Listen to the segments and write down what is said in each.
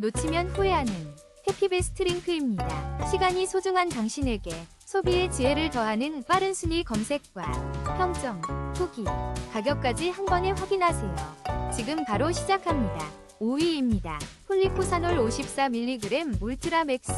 놓치면 후회하는 해피베스트 링크입니다. 시간이 소중한 당신에게 소비의 지혜를 더하는 빠른 순위 검색과 평점, 후기, 가격까지 한 번에 확인하세요. 지금 바로 시작합니다. 5위입니다. 폴리코사놀 54mg 울트라 맥스.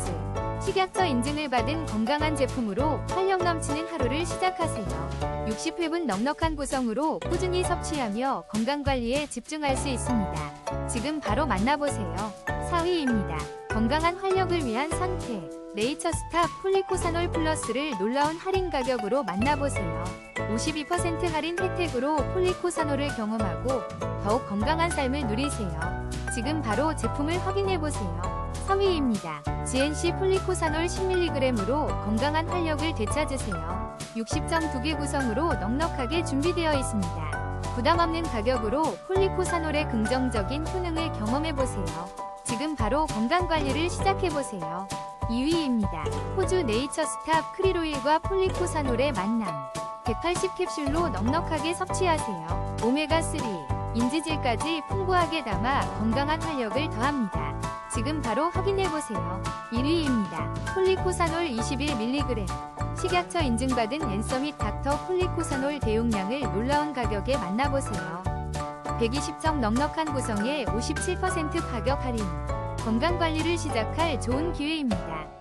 식약처 인증을 받은 건강한 제품으로 활력 넘치는 하루를 시작하세요. 60회분 넉넉한 구성으로 꾸준히 섭취하며 건강관리에 집중할 수 있습니다. 지금 바로 만나보세요. 4위입니다. 건강한 활력을 위한 선택. 네이처스타 폴리코사놀 플러스를 놀라운 할인 가격으로 만나보세요. 52% 할인 혜택으로 폴리코사놀을 경험하고 더욱 건강한 삶을 누리세요. 지금 바로 제품을 확인해보세요. 3위입니다. GNC 폴리코사놀 10mg으로 건강한 활력을 되찾으세요. 60점 2개 구성으로 넉넉하게 준비되어 있습니다. 부담 없는 가격으로 폴리코사놀의 긍정적인 효능을 경험해보세요. 지금 바로 건강관리를 시작해보세요. 2위입니다. 호주 네이처스탑 크릴오일과 폴리코사놀의 만남. 180 캡슐로 넉넉하게 섭취하세요. 오메가3, 인지질까지 풍부하게 담아 건강한 활력을 더합니다. 지금 바로 확인해보세요. 1위입니다. 폴리코사놀 21mg. 식약처 인증받은 앤서 및 닥터 폴리코사놀 대용량을 놀라운 가격에 만나보세요. 120정 넉넉한 구성에 57% 가격 할인. 건강관리를 시작할 좋은 기회입니다.